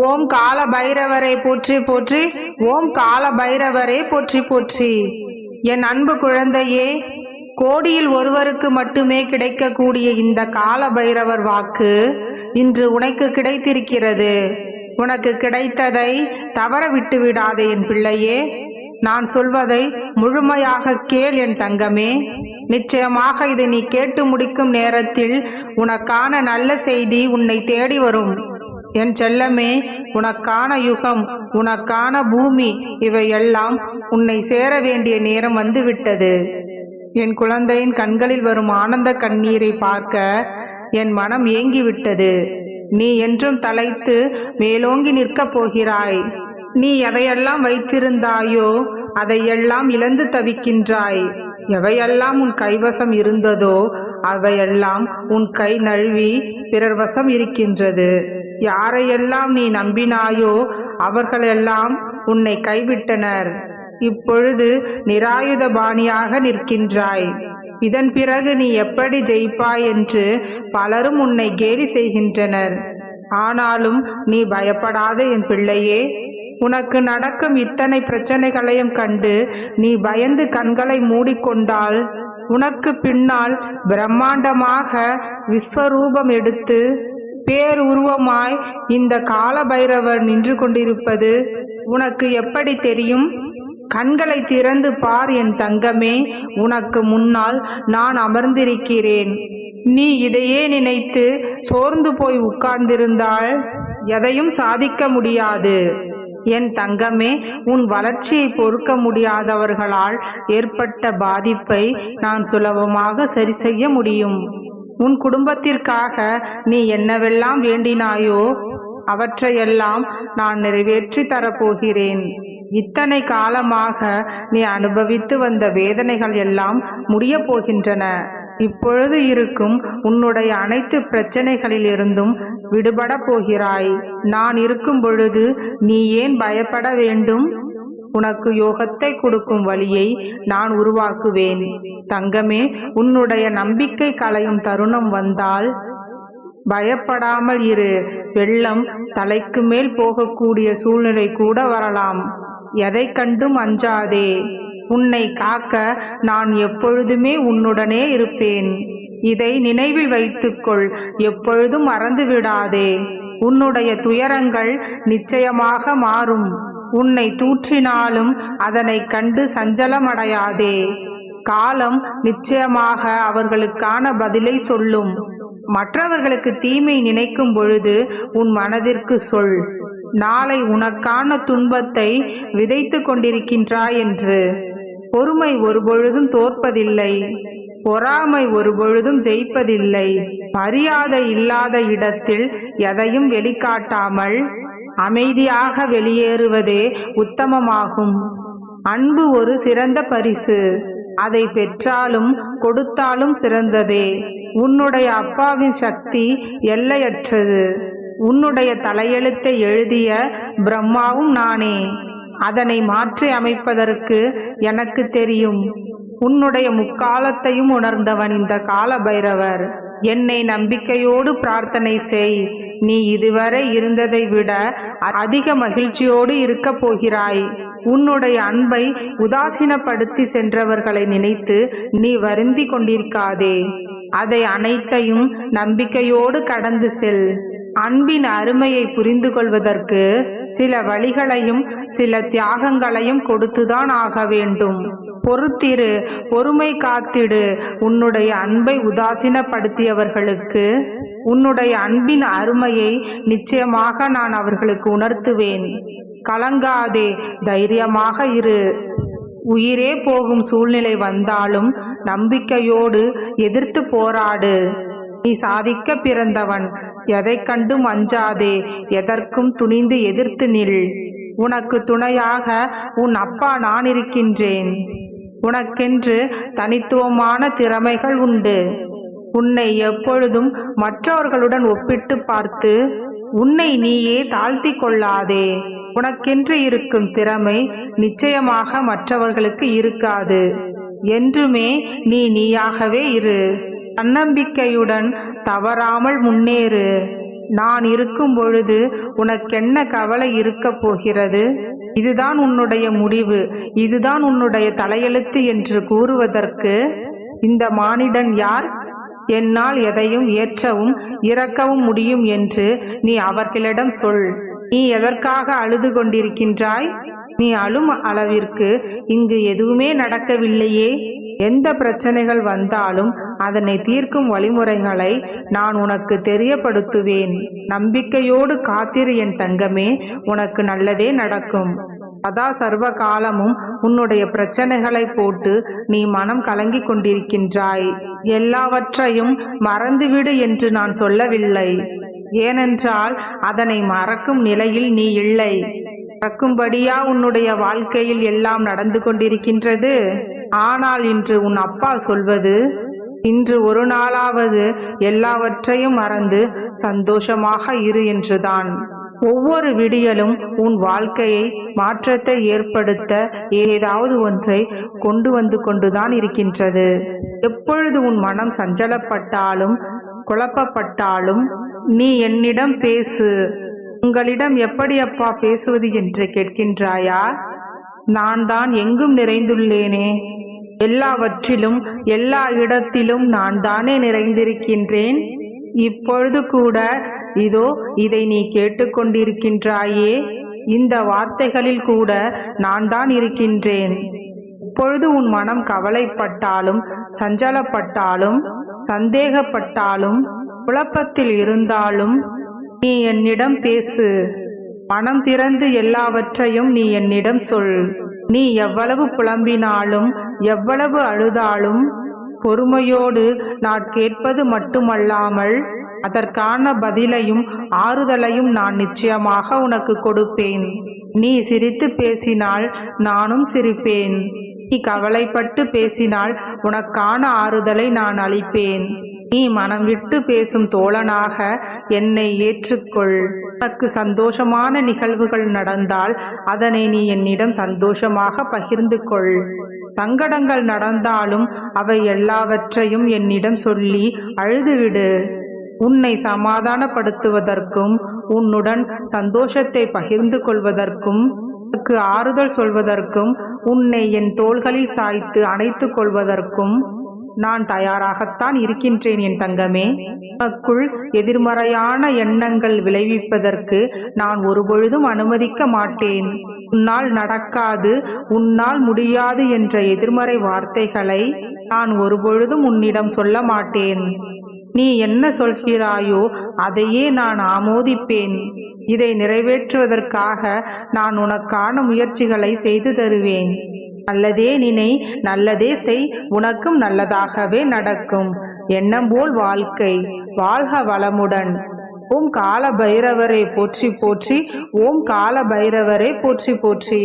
ஓம் கால பைரவரை போற்றி போற்றி ஓம் கால பைரவரை போற்றி போற்றி. என் அன்பு குழந்தையே கோடியில் ஒருவருக்கு மட்டுமே கிடைக்கக்கூடிய இந்த கால பைரவர் வாக்கு இன்று உனக்கு கிடைத்திருக்கிறது. உனக்கு கிடைத்ததை தவற விட்டு விடாதே என் பிள்ளையே. நான் சொல்வதை முழுமையாக கேள் என் தங்கமே. நிச்சயமாக இதை நீ கேட்டு முடிக்கும் நேரத்தில் உனக்கான நல்ல செய்தி உன்னை தேடி வரும். என் செல்லமே உனக்கான யுகம் உனக்கான பூமி இவையெல்லாம் உன்னை சேர வேண்டிய நேரம் வந்துவிட்டது. என் குழந்தையின் கண்களில் வரும் ஆனந்த கண்ணீரை பார்க்க என் மனம் ஏங்கிவிட்டது. நீ என்றும் தலைத்து மேலோங்கி நிற்கப் போகிறாய். நீ எதையெல்லாம் வைத்திருந்தாயோ அதையெல்லாம் இழந்து தவிக்கின்றாய். எவையெல்லாம் உன் கைவசம் இருந்ததோ அவையெல்லாம் உன் கை நழுவி பிறர் வசம் இருக்கின்றது. யாரையெல்லாம் நீ நம்பினாயோ அவர்களெல்லாம் உன்னை கைவிட்டனர். இப்பொழுது நிராயுதபாணியாக நிற்கின்றாய். இதன் பிறகு நீ எப்படி ஜெயிப்பாய் என்று பலரும் உன்னை கேலி செய்கின்றனர். ஆனாலும் நீ பயப்படாத என் பிள்ளையே உனக்கு நடக்கும் இத்தனை பிரச்சனைகளையும் கண்டு நீ பயந்து கண்களை மூடிக்கொண்டால் உனக்கு பின்னால் பிரம்மாண்டமாக விஸ்வரூபம் எடுத்து பேருருவமாய் இந்த கால பைரவர் நின்று கொண்டிருப்பது உனக்கு எப்படி தெரியும்? கண்களை திறந்து பார் என் தங்கமே உனக்கு முன்னால் நான் அமர்ந்திருக்கிறேன். நீ இதையே நினைத்து சோர்ந்து போய் உட்கார்ந்திருந்தால் எதையும் சாதிக்க முடியாது. என் தங்கமே உன் வளர்ச்சியை பொறுக்க முடியாதவர்களால் ஏற்பட்ட பாதிப்பை நான் சுலபமாக சரி செய்ய முடியும். உன் குடும்பத்திற்காக நீ என்னவெல்லாம் வேண்டினாயோ அவற்றையெல்லாம் நான் நிறைவேற்றி தரப்போகிறேன். இத்தனை காலமாக நீ அனுபவித்து வந்த வேதனைகள் எல்லாம் முடிய போகின்றன. இப்பொழுது இருக்கும் உன்னுடைய அனைத்து பிரச்சனைகளிலிருந்தும் விடுபட போகிறாய். நான் இருக்கும் பொழுது நீ ஏன் பயப்பட வேண்டும்? உனக்கு யோகத்தை கொடுக்கும் வழியை நான் உருவாக்குவேன். தங்கமே உன்னுடைய நம்பிக்கை கலையும் தருணம் வந்தால் பயப்படாமல் இரு. வெள்ளம் தலைக்கு மேல் போகக்கூடிய சூழ்நிலை கூட வரலாம். எதை கண்டும் அஞ்சாதே. உன்னை காக்க நான் எப்பொழுதுமே உன்னுடனே இருப்பேன். இதை நினைவில் வைத்துக்கொள். எப்பொழுதும் மறந்து விடாதே உன்னுடைய துயரங்கள் நிச்சயமாக மாறும். உன்னை தூற்றினாலும் அதனை கண்டு சஞ்சலமடையாதே. காலம் நிச்சயமாக அவர்களுக்கான பதிலை சொல்லும். மற்றவர்களுக்கு தீமை நினைக்கும் பொழுது உன் மனதிற்கு சொல். நாளை உனக்கான துன்பத்தை விதைத்து கொண்டிருக்கின்றாய் என்று. பொறுமை ஒருபொழுதும் தோற்பதில்லை. பொறாமை ஒருபொழுதும் ஜெயிப்பதில்லை. மரியாதை இல்லாத இடத்தில் எதையும் வெளிக்காட்டாமல் அமைதியாக வெளியேறுவதே உத்தமமாகும். அன்பு ஒரு சிறந்த பரிசு. அதை பெற்றாலும் கொடுத்தாலும் சிறந்ததே. உன்னுடைய அப்பாவின் சக்தி எல்லையற்றது. உன்னுடைய தலையெழுத்தை எழுதிய பிரம்மாவும் நானே. அதனை மாற்றி அமைப்பதற்கு எனக்கு தெரியும். உன்னுடைய முக்காலத்தையும் உணர்ந்தவன் இந்த கால பைரவர் என்னை நம்பிக்கையோடு பிரார்த்தனை செய். நீ இதுவரை இருந்ததை விட அதிக மகிழ்ச்சியோடு இருக்கப் போகிறாய். உன்னுடைய அன்பை உதாசீனப்படுத்தி சென்றவர்களை நினைத்து நீ வருந்தி கொண்டிருக்காதே. அதை அனைத்தையும் நம்பிக்கையோடு கடந்து செல். அன்பின் அருமையை புரிந்து கொள்வதற்கு சில வழிகளையும் சில தியாகங்களையும் கொடுத்துதான் ஆக வேண்டும். பொறுத்திரு பொறுமை காத்திடு. உன்னுடைய அன்பை உதாசீனப்படுத்தியவர்களுக்கு உன்னுடைய அன்பின் அருமையை நிச்சயமாக நான் அவர்களுக்கு உணர்த்துவேன். கலங்காதே தைரியமாக இரு. உயிரே போகும் சூழ்நிலை வந்தாலும் நம்பிக்கையோடு எதிர்த்து போராடு. நீ சாதிக்க பிறந்தவன். எதை கண்டும் அஞ்சாதே எதற்கும் துணிந்து எதிர்த்து நில். உனக்கு துணையாக உன் அப்பா நான் இருக்கின்றேன் உனக்கென்று தனித்துவமான திறமைகள் உண்டு. உன்னை எப்பொழுதும் மற்றவர்களுடன் ஒப்பிட்டு பார்த்து உன்னை நீயே தாழ்த்தி கொள்ளாதே. உனக்கென்று இருக்கும் திறமை நிச்சயமாக மற்றவர்களுக்கு இருக்காது. என்றுமே நீ நீயாகவே இரு. தன்னம்பிக்கையுடன் தவறாமல் முன்னேறு. நான் இருக்கும் பொழுது உனக்கென்ன கவலை இருக்கப் போகிறது? இதுதான் உன்னுடைய முடிவு. இதுதான் உன்னுடைய தலையெழுத்து என்று கூறுவதற்கு இந்த மானிடன் யார்? என்னால் எதையும் ஏற்றவும் இறக்கவும் முடியும் என்று நீ அவர்களிடம் சொல். நீ எதற்காக அழுது கொண்டிருக்கின்றாய்? நீ அழும் அளவிற்கு இங்கு எதுவுமே நடக்கவில்லையே. எந்த பிரச்சனைகள் வந்தாலும் அதனை தீர்க்கும் வழிமுறைகளை நான் உனக்கு தெரியப்படுத்துவேன். நம்பிக்கையோடு காத்திரு என் தங்கமே உனக்கு நல்லதே நடக்கும். சதா சர்வ காலமும் உன்னுடைய பிரச்சனைகளை போட்டு நீ மனம் கலங்கிக் கொண்டிருக்கின்றாய். எல்லாவற்றையும் மறந்துவிடு என்று நான் சொல்லவில்லை. ஏனென்றால் அதனை மறக்கும் நிலையில் நீ இல்லை. மறக்கும்படியா உன்னுடைய வாழ்க்கையில் எல்லாம் நடந்து கொண்டிருக்கின்றது. ஆனால் இன்று உன் அப்பா சொல்வது இன்று ஒரு நாளாவது எல்லாவற்றையும் மறந்து சந்தோஷமாக இரு என்றுதான். ஒவ்வொரு விடியலும் உன் வாழ்க்கையை மாற்றத்தை ஏற்படுத்த ஏதாவது ஒன்றை கொண்டு வந்து கொண்டுதான் இருக்கின்றது. எப்பொழுது உன் மனம் சஞ்சலப்பட்டாலும் குழப்பப்பட்டாலும் நீ என்னிடம் பேசு. உங்களிடம் எப்படி அப்பா பேசுவது என்று கேட்கின்றாயா? நான் தான் எங்கும் நிறைந்துள்ளேனே. எல்லாவற்றிலும் எல்லா இடத்திலும் நான் தானே நிறைந்திருக்கின்றேன். இப்பொழுது கூட இதோ இதை நீ கேட்டுக்கொண்டிருக்கின்றாயே. இந்த வார்த்தைகளில் கூட நான் தான் இருக்கின்றேன். இப்பொழுது உன் மனம் கவலைப்பட்டாலும் சஞ்சலப்பட்டாலும் சந்தேகப்பட்டாலும் குழப்பத்தில் இருந்தாலும் நீ என்னிடம் பேசு. மனம் திறந்து எல்லாவற்றையும் நீ என்னிடம் சொல். நீ எவ்வளவு புலம்பினாலும் எவ்வளவு அழுதாலும் பொறுமையோடு நான் கேட்பது மட்டுமல்லாமல் அதற்கான பதிலையும் ஆறுதலையும் நான் நிச்சயமாக உனக்கு கொடுப்பேன். நீ சிரித்து பேசினால் நானும் சிரிப்பேன். நீ கவலைப்பட்டு பேசினால் உனக்கான ஆறுதலை நான் அளிப்பேன். நீ மனம் விட்டு பேசும் தோழனாக என்னை ஏற்றுக்கொள். உனக்கு சந்தோஷமான நிகழ்வுகள் நடந்தால் அதனை நீ என்னிடம் சந்தோஷமாக பகிர்ந்து கொள் சங்கடங்கள் நடந்தாலும் அவை எல்லாவற்றையும் என்னிடம் சொல்லி அழுதுவிடு. உன்னை சமாதானப்படுத்துவதற்கும் உன்னுடன் சந்தோஷத்தை பகிர்ந்து கொள்வதற்கும் உனக்கு ஆறுதல் சொல்வதற்கும் உன்னை என் தோள்களில் சாய்த்து அணைத்துக் கொள்வதற்கும் நான் தயாராகத்தான் இருக்கின்றேன் என் தங்கமே. உனக்குள் எதிர்மறையான எண்ணங்கள் விளைவிப்பதற்கு நான் ஒருபொழுதும் அனுமதிக்க மாட்டேன். உன்னால் நடக்காது உன்னால் முடியாது என்ற எதிர்மறை வார்த்தைகளை நான் ஒருபொழுதும் உன்னிடம் சொல்ல மாட்டேன். நீ என்ன சொல்கிறாயோ அதையே நான் ஆமோதிப்பேன். இதை நிறைவேற்றுவதற்காக நான் உனக்கான முயற்சிகளை செய்து தருவேன். நல்லதே நினை நல்லதே செய் உனக்கும் நல்லதாகவே நடக்கும். எண்ணம் போல் வாழ்க்கை வாழ்க வளமுடன். ஓம் கால பைரவரை போற்றி போற்றி ஓம் கால பைரவரை போற்றி போற்றி.